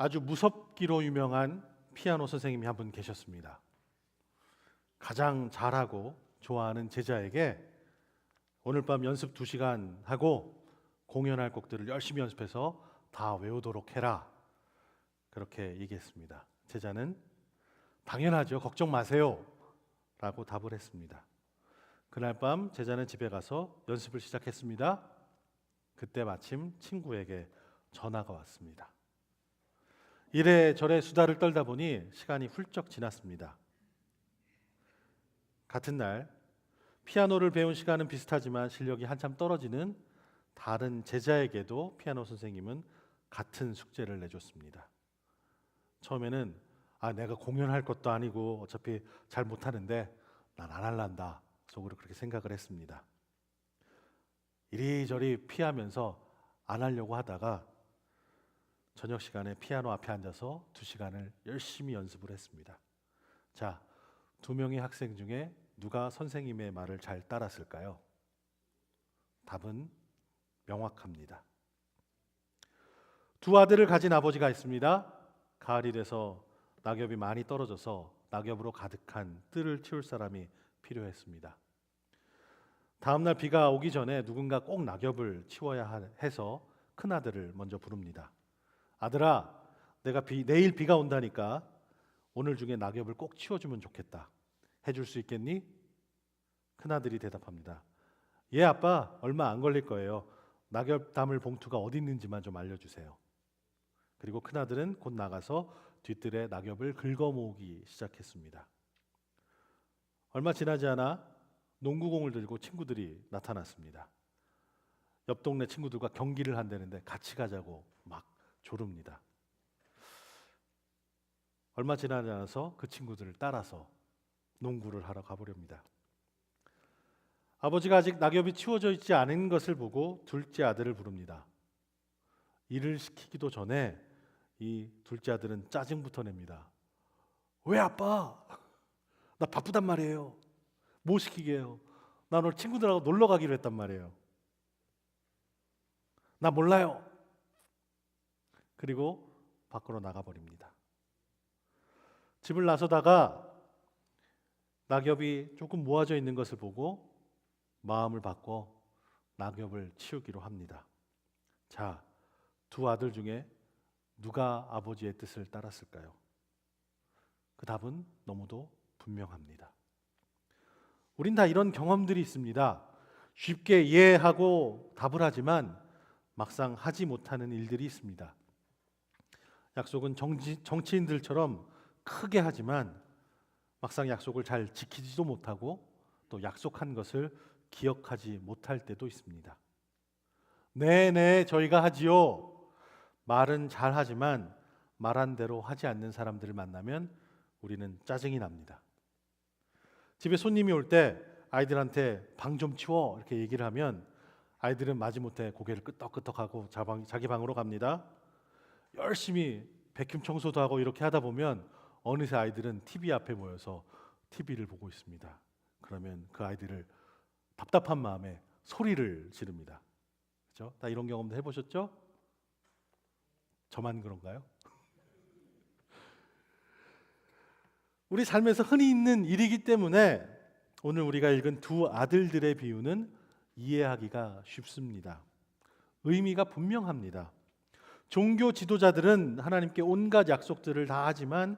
아주 무섭기로 유명한 피아노 선생님이 한 분 계셨습니다. 가장 잘하고 좋아하는 제자에게 오늘 밤 연습 2시간 하고 공연할 곡들을 열심히 연습해서 다 외우도록 해라. 그렇게 얘기했습니다. 제자는 당연하죠. 걱정 마세요. 라고 답을 했습니다. 그날 밤 제자는 집에 가서 연습을 시작했습니다. 그때 마침 친구에게 전화가 왔습니다. 이래저래 수다를 떨다 보니 시간이 훌쩍 지났습니다. 같은 날 피아노를 배운 시간은 비슷하지만 실력이 한참 떨어지는 다른 제자에게도 피아노 선생님은 같은 숙제를 내줬습니다. 처음에는 아 내가 공연할 것도 아니고 어차피 잘 못하는데 난 안 할란다 속으로 그렇게 생각을 했습니다. 이리저리 피하면서 안 하려고 하다가 저녁 시간에 피아노 앞에 앉아서 두 시간을 열심히 연습을 했습니다. 자, 두 명의 학생 중에 누가 선생님의 말을 잘 따랐을까요? 답은 명확합니다. 두 아들을 가진 아버지가 있습니다. 가을이 돼서 낙엽이 많이 떨어져서 낙엽으로 가득한 뜰을 치울 사람이 필요했습니다. 다음 날 비가 오기 전에 누군가 꼭 낙엽을 치워야 하- 해서 큰 아들을 먼저 부릅니다. 아들아, 내가 비, 내일 비가 온다니까 오늘 중에 낙엽을 꼭 치워주면 좋겠다. 해줄 수 있겠니? 큰 아들이 대답합니다. 예, 아빠, 얼마 안 걸릴 거예요. 낙엽 담을 봉투가 어디 있는지만 좀 알려주세요. 그리고 큰 아들은 곧 나가서 뒤뜰에 낙엽을 긁어 모으기 시작했습니다. 얼마 지나지 않아 농구공을 들고 친구들이 나타났습니다. 옆 동네 친구들과 경기를 한다는데 같이 가자고 막 조릅니다. 얼마 지나지 않아서 그 친구들을 따라서 농구를 하러 가보렵니다. 아버지가 아직 낙엽이 치워져 있지 않은 것을 보고 둘째 아들을 부릅니다. 일을 시키기도 전에 이 둘째 아들은 짜증부터 냅니다. 왜 아빠? 나 바쁘단 말이에요. 뭐 시키게요? 나 오늘 친구들하고 놀러 가기로 했단 말이에요. 나 몰라요. 그리고 밖으로 나가 버립니다. 집을 나서다가 낙엽이 조금 모아져 있는 것을 보고 마음을 바꿔 낙엽을 치우기로 합니다. 자, 두 아들 중에 누가 아버지의 뜻을 따랐을까요? 그 답은 너무도 분명합니다. 우린 다 이런 경험들이 있습니다. 쉽게 이해하고 답을 하지만 막상 하지 못하는 일들이 있습니다. 약속은 정치, 정치인들처럼 크게 하지만 막상 약속을 잘 지키지도 못하고 또 약속한 것을 기억하지 못할 때도 있습니다. 네, 네, 저희가 하지요. 말은 잘 하지만 말한 대로 하지 않는 사람들을 만나면 우리는 짜증이 납니다. 집에 손님이 올 때 아이들한테 방 좀 치워 이렇게 얘기를 하면 아이들은 마지못해 고개를 끄덕끄덕하고 자기 방으로 갑니다. 열심히 백큐 청소도 하고 이렇게 하다 보면 어느새 아이들은 TV 앞에 모여서 TV를 보고 있습니다. 그러면 그 아이들을 답답한 마음에 소리를 지릅니다. 그렇죠? 다 이런 경험도 해보셨죠? 저만 그런가요? 우리 삶에서 흔히 있는 일이기 때문에 오늘 우리가 읽은 두 아들들의 비유는 이해하기가 쉽습니다. 의미가 분명합니다. 종교 지도자들은 하나님께 온갖 약속들을 다 하지만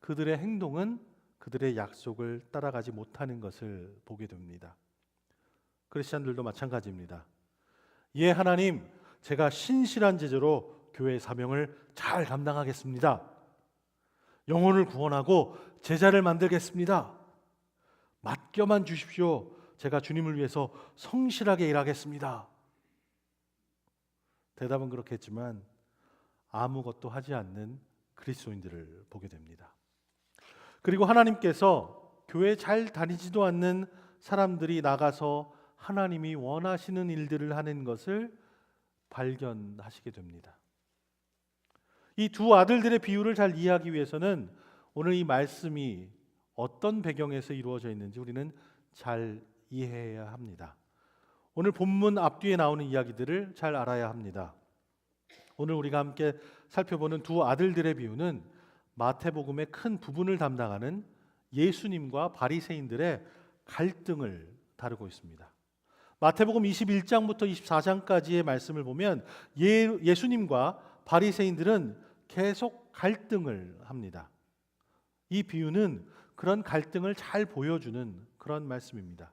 그들의 행동은 그들의 약속을 따라가지 못하는 것을 보게 됩니다. 크리스천들도 마찬가지입니다. 예, 하나님, 제가 신실한 제자로 교회 사명을 잘 감당하겠습니다. 영혼을 구원하고 제자를 만들겠습니다. 맡겨만 주십시오. 제가 주님을 위해서 성실하게 일하겠습니다. 대답은 그렇겠지만 아무것도 하지 않는 그리스도인들을 보게 됩니다. 그리고 하나님께서 교회 잘 다니지도 않는 사람들이 나가서 하나님이 원하시는 일들을 하는 것을 발견하시게 됩니다. 이 두 아들들의 비유를 잘 이해하기 위해서는 오늘 이 말씀이 어떤 배경에서 이루어져 있는지 우리는 잘 이해해야 합니다. 오늘 본문 앞뒤에 나오는 이야기들을 잘 알아야 합니다. 오늘 우리가 함께 살펴보는 두 아들들의 비유는 마태복음의 큰 부분을 담당하는 예수님과 바리새인들의 갈등을 다루고 있습니다. 마태복음 21장부터 24장까지의 말씀을 보면 예, 예수님과 바리새인들은 계속 갈등을 합니다. 이 비유는 그런 갈등을 잘 보여주는 그런 말씀입니다.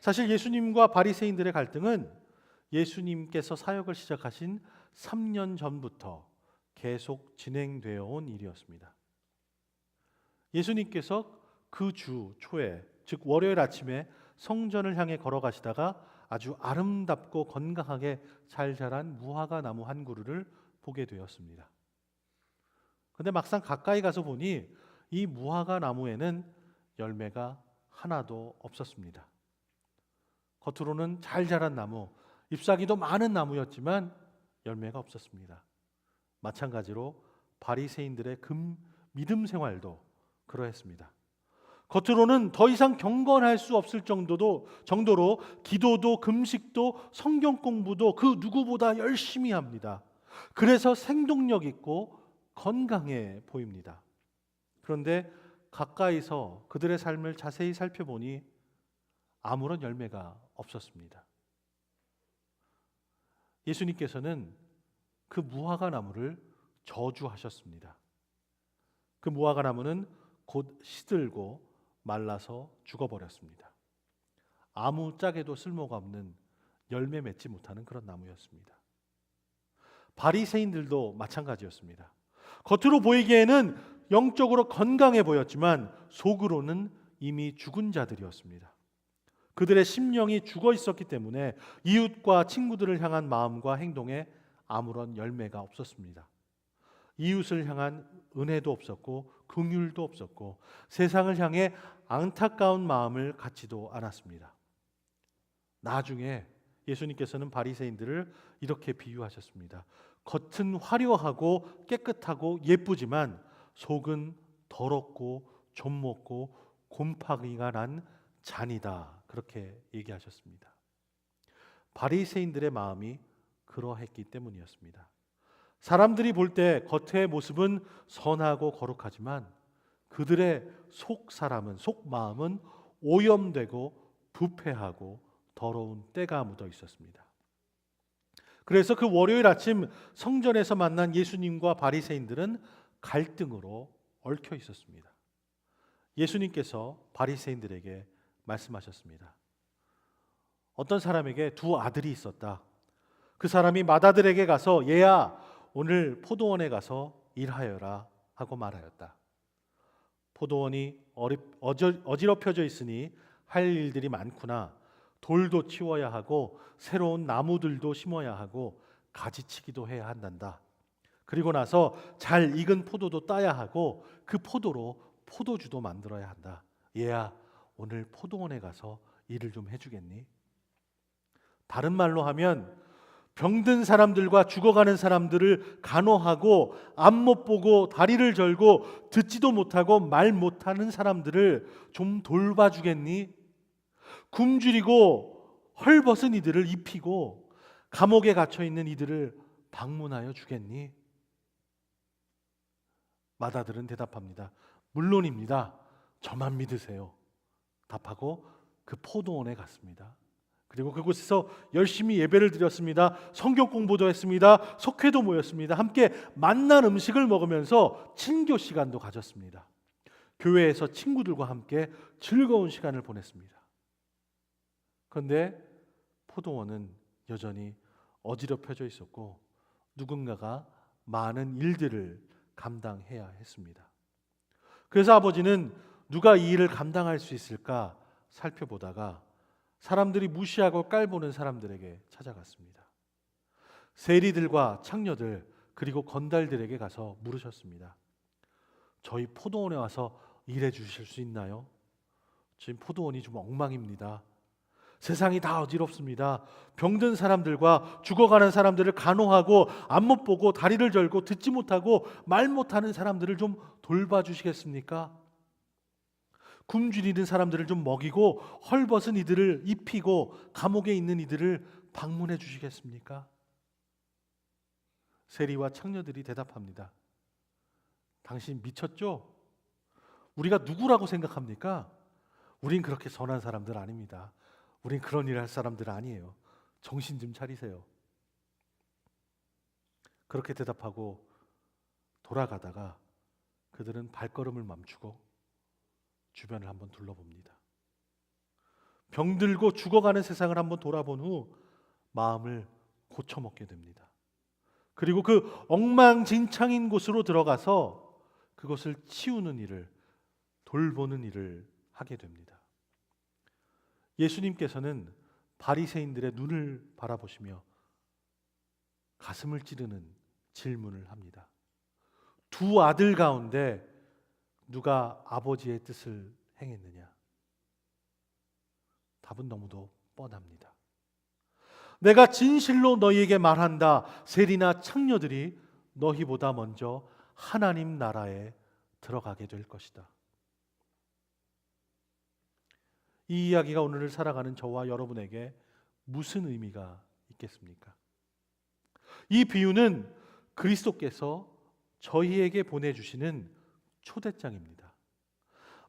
사실 예수님과 바리새인들의 갈등은 예수님께서 사역을 시작하신 3년 전부터 계속 진행되어 온 일이었습니다. 예수님께서 그 주 초에 즉 월요일 아침에 성전을 향해 걸어가시다가 아주 아름답고 건강하게 잘 자란 무화과 나무 한 그루를 보게 되었습니다. 근데 막상 가까이 가서 보니 이 무화과 나무에는 열매가 하나도 없었습니다. 겉으로는 잘 자란 나무, 잎사귀도 많은 나무였지만 열매가 없었습니다. 마찬가지로 바리새인들의 금 믿음 생활도 그러했습니다. 겉으로는 더 이상 경건할 수 없을 정도도 정도로 기도도 금식도 성경 공부도 그 누구보다 열심히 합니다. 그래서 생동력 있고 건강해 보입니다. 그런데 가까이서 그들의 삶을 자세히 살펴보니 아무런 열매가 없었습니다. 예수님께서는 그 무화과 나무를 저주하셨습니다. 그 무화과 나무는 곧 시들고 말라서 죽어버렸습니다. 아무 짝에도 쓸모가 없는 열매 맺지 못하는 그런 나무였습니다. 바리새인들도 마찬가지였습니다. 겉으로 보이기에는 영적으로 건강해 보였지만 속으로는 이미 죽은 자들이었습니다. 그들의 심령이 죽어 있었기 때문에 이웃과 친구들을 향한 마음과 행동에 아무런 열매가 없었습니다. 이웃을 향한 은혜도 없었고 긍휼도 없었고 세상을 향해 안타까운 마음을 갖지도 않았습니다. 나중에 예수님께서는 바리새인들을 이렇게 비유하셨습니다. 겉은 화려하고 깨끗하고 예쁘지만 속은 더럽고 좀먹고 곰팡이가 난 잔이다. 그렇게 얘기하셨습니다. 바리새인들의 마음이 그러했기 때문이었습니다. 사람들이 볼 때 겉의 모습은 선하고 거룩하지만 그들의 속 사람은 속 마음은 오염되고 부패하고 더러운 때가 묻어 있었습니다. 그래서 그 월요일 아침 성전에서 만난 예수님과 바리새인들은 갈등으로 얽혀 있었습니다. 예수님께서 바리새인들에게 말씀하셨습니다. 어떤 사람에게 두 아들이 있었다. 그 사람이 맏아들에게 가서 얘야 오늘 포도원에 가서 일하여라 하고 말하였다. 포도원이 어지럽혀져 있으니 할 일들이 많구나. 돌도 치워야 하고 새로운 나무들도 심어야 하고 가지치기도 해야 한단다. 그리고 나서 잘 익은 포도도 따야 하고 그 포도로 포도주도 만들어야 한다. 얘야 오늘 포도원에 가서 일을 좀 해주겠니? 다른 말로 하면 병든 사람들과 죽어가는 사람들을 간호하고 앞못 보고 다리를 절고 듣지도 못하고 말 못하는 사람들을 좀 돌봐주겠니? 굶주리고 헐벗은 이들을 입히고 감옥에 갇혀 있는 이들을 방문하여 주겠니? 마다들은 대답합니다. 물론입니다. 저만 믿으세요. 답하고 그 포도원에 갔습니다. 그리고 그곳에서 열심히 예배를 드렸습니다. 성경 공부도 했습니다. 속회도 모였습니다. 함께 만난 음식을 먹으면서 친교 시간도 가졌습니다. 교회에서 친구들과 함께 즐거운 시간을 보냈습니다. 그런데 포도원은 여전히 어지럽혀져 있었고 누군가가 많은 일들을 감당해야 했습니다. 그래서 아버지는 누가 이 일을 감당할 수 있을까 살펴보다가 사람들이 무시하고 깔보는 사람들에게 찾아갔습니다. 세리들과 창녀들 그리고 건달들에게 가서 물으셨습니다. 저희 포도원에 와서 일해 주실 수 있나요? 지금 포도원이 좀 엉망입니다. 세상이 다 어지럽습니다. 병든 사람들과 죽어가는 사람들을 간호하고 안 못 보고 다리를 절고 듣지 못하고 말 못하는 사람들을 좀 돌봐 주시겠습니까? 굶주리는 사람들을 좀 먹이고 헐벗은 이들을 입히고 감옥에 있는 이들을 방문해 주시겠습니까? 세리와 창녀들이 대답합니다. 당신 미쳤죠? 우리가 누구라고 생각합니까? 우린 그렇게 선한 사람들 아닙니다. 우린 그런 일할 사람들 아니에요. 정신 좀 차리세요. 그렇게 대답하고 돌아가다가 그들은 발걸음을 멈추고 주변을 한번 둘러봅니다. 병들고 죽어가는 세상을 한번 돌아본 후 마음을 고쳐먹게 됩니다. 그리고 그 엉망진창인 곳으로 들어가서 그것을 치우는 일을 돌보는 일을 하게 됩니다. 예수님께서는 바리새인들의 눈을 바라보시며 가슴을 찌르는 질문을 합니다. 두 아들 가운데 누가 아버지의 뜻을 행했느냐? 답은 너무도 뻔합니다. 내가 진실로 너희에게 말한다. 세리나 창녀들이 너희보다 먼저 하나님 나라에 들어가게 될 것이다. 이 이야기가 오늘을 살아가는 저와 여러분에게 무슨 의미가 있겠습니까? 이 비유는 그리스도께서 저희에게 보내주시는 초대장입니다.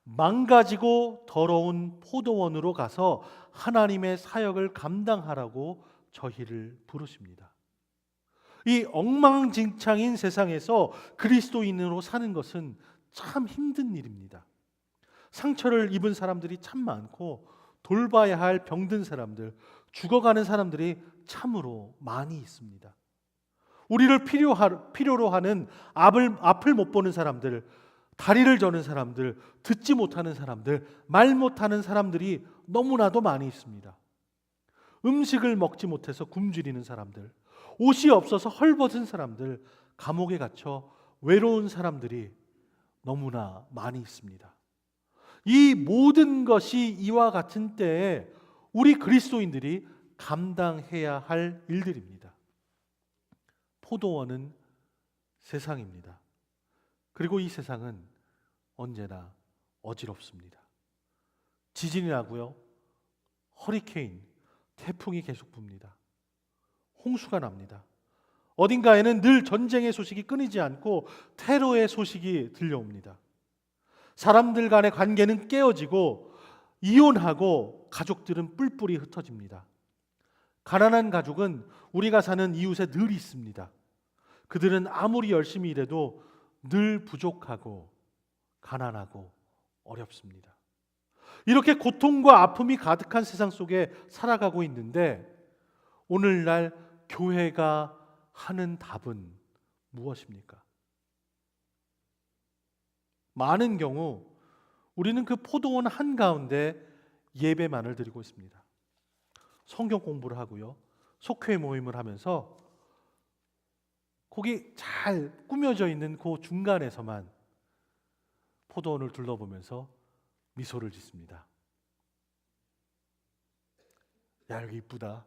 망가지고 더러운 포도원으로 가서 하나님의 사역을 감당하라고 저희를 부르십니다. 이 엉망진창인 세상에서 그리스도인으로 사는 것은 참 힘든 일입니다. 상처를 입은 사람들이 참 많고 돌봐야 할 병든 사람들, 죽어가는 사람들이 참으로 많이 있습니다. 우리를 필요하, 필요로 하는 앞을, 앞을 못 보는 사람들, 다리를 저는 사람들, 듣지 못하는 사람들, 말 못하는 사람들이 너무나도 많이 있습니다. 음식을 먹지 못해서 굶주리는 사람들, 옷이 없어서 헐벗은 사람들, 감옥에 갇혀 외로운 사람들이 너무나 많이 있습니다. 이 모든 것이 이와 같은 때에 우리 그리스도인들이 감당해야 할 일들입니다. 포도원은 세상입니다. 그리고 이 세상은 언제나 어지럽습니다. 지진이 나고요. 허리케인, 태풍이 계속 붑니다. 홍수가 납니다. 어딘가에는 늘 전쟁의 소식이 끊이지 않고 테러의 소식이 들려옵니다. 사람들 간의 관계는 깨어지고 이혼하고 가족들은 뿔뿔이 흩어집니다. 가난한 가족은 우리가 사는 이웃에 늘 있습니다. 그들은 아무리 열심히 일해도 늘 부족하고 가난하고 어렵습니다. 이렇게 고통과 아픔이 가득한 세상 속에 살아가고 있는데 오늘날 교회가 하는 답은 무엇입니까? 많은 경우 우리는 그 포도원 한가운데 예배만을 드리고 있습니다. 성경 공부를 하고요. 속회 모임을 하면서 거기 잘 꾸며져 있는 그 중간에서만 포도원을 둘러보면서 미소를 짓습니다. 야, 여기 이쁘다.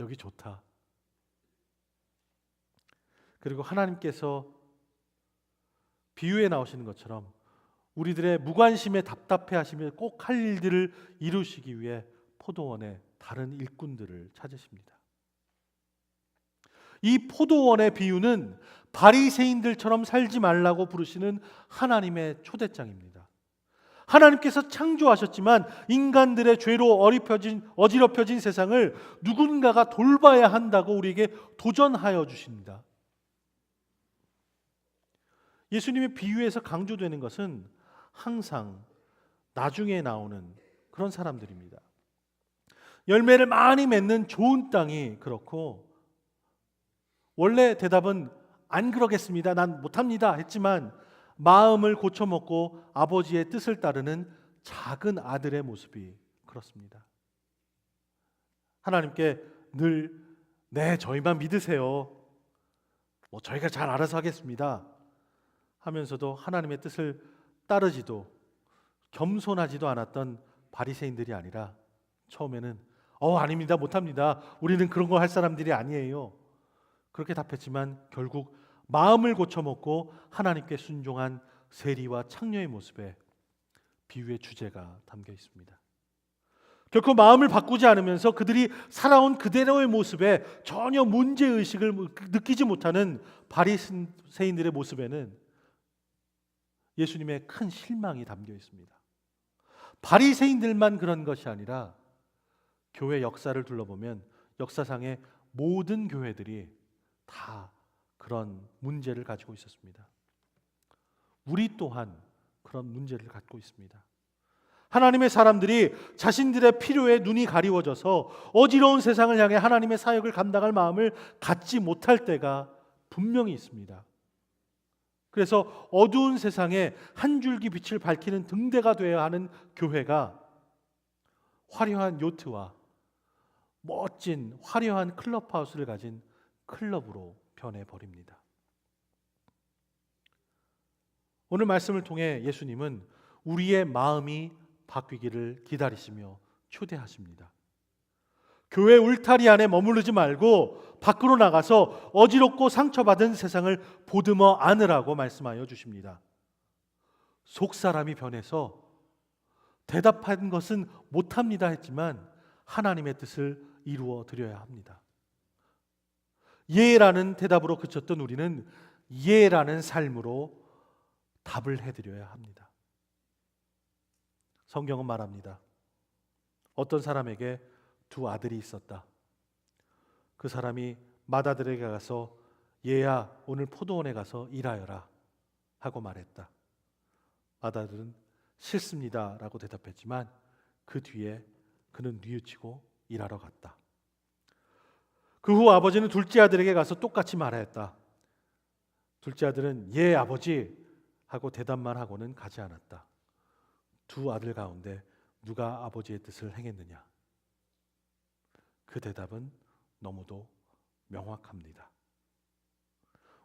여기 좋다. 그리고 하나님께서 비유에 나오시는 것처럼 우리들의 무관심에 답답해 하시며 꼭 할 일들을 이루시기 위해 포도원에 다른 일꾼들을 찾으십니다. 이 포도원의 비유는 바리새인들처럼 살지 말라고 부르시는 하나님의 초대장입니다. 하나님께서 창조하셨지만 인간들의 죄로 어리펴진 어지럽혀진 세상을 누군가가 돌봐야 한다고 우리에게 도전하여 주십니다. 예수님의 비유에서 강조되는 것은 항상 나중에 나오는 그런 사람들입니다. 열매를 많이 맺는 좋은 땅이 그렇고 원래 대답은 안 그러겠습니다. 난 못합니다. 했지만 마음을 고쳐먹고 아버지의 뜻을 따르는 작은 아들의 모습이 그렇습니다. 하나님께 늘, 네, 저희만 믿으세요. 뭐, 저희가 잘 알아서 하겠습니다. 하면서도 하나님의 뜻을 따르지도 겸손하지도 않았던 바리새인들이 아니라 처음에는 어 아닙니다 못합니다 우리는 그런 거 할 사람들이 아니에요 그렇게 답했지만 결국 마음을 고쳐먹고 하나님께 순종한 세리와 창녀의 모습에 비유의 주제가 담겨 있습니다 결코 마음을 바꾸지 않으면서 그들이 살아온 그대로의 모습에 전혀 문제 의식을 느끼지 못하는 바리새인들의 모습에는 예수님의 큰 실망이 담겨 있습니다. 바리새인들만 그런 것이 아니라 교회 역사를 둘러보면 역사상의 모든 교회들이 다 그런 문제를 가지고 있었습니다. 우리 또한 그런 문제를 갖고 있습니다. 하나님의 사람들이 자신들의 필요에 눈이 가리워져서 어지러운 세상을 향해 하나님의 사역을 감당할 마음을 갖지 못할 때가 분명히 있습니다. 그래서 어두운 세상에 한 줄기 빛을 밝히는 등대가 되어야 하는 교회가 화려한 요트와 멋진 화려한 클럽하우스를 가진 클럽으로 변해 버립니다. 오늘 말씀을 통해 예수님은 우리의 마음이 바뀌기를 기다리시며 초대하십니다. 교회 울타리 안에 머무르지 말고 밖으로 나가서 어지럽고 상처받은 세상을 보듬어 안으라고 말씀하여 주십니다. 속 사람이 변해서 대답한 것은 못합니다 했지만 하나님의 뜻을 이루어 드려야 합니다. 예라는 대답으로 그쳤던 우리는 예라는 삶으로 답을 해드려야 합니다. 성경은 말합니다. 어떤 사람에게 두 아들이 있었다. 그 사람이 맏아들에게 가서 얘야 오늘 포도원에 가서 일하여라 하고 말했다. 맏아들은 싫습니다라고 대답했지만 그 뒤에 그는 뉘우치고 일하러 갔다. 그 후 아버지는 둘째 아들에게 가서 똑같이 말하였다. 둘째 아들은 예 아버지 하고 대답만 하고는 가지 않았다. 두 아들 가운데 누가 아버지의 뜻을 행했느냐? 그 대답은 너무도 명확합니다.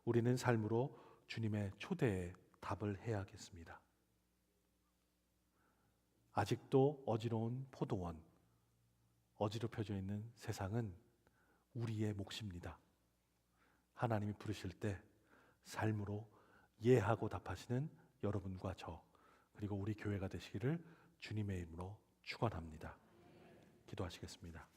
우리는 삶으로 주님의 초대에 답을 해야겠습니다. 아직도 어지러운 포도원, 어지럽혀져 있는 세상은 우리의 몫입니다. 하나님이 부르실 때 삶으로 예하고 답하시는 여러분과 저 그리고 우리 교회가 되시기를 주님의 이름으로 축원합니다. 기도하시겠습니다.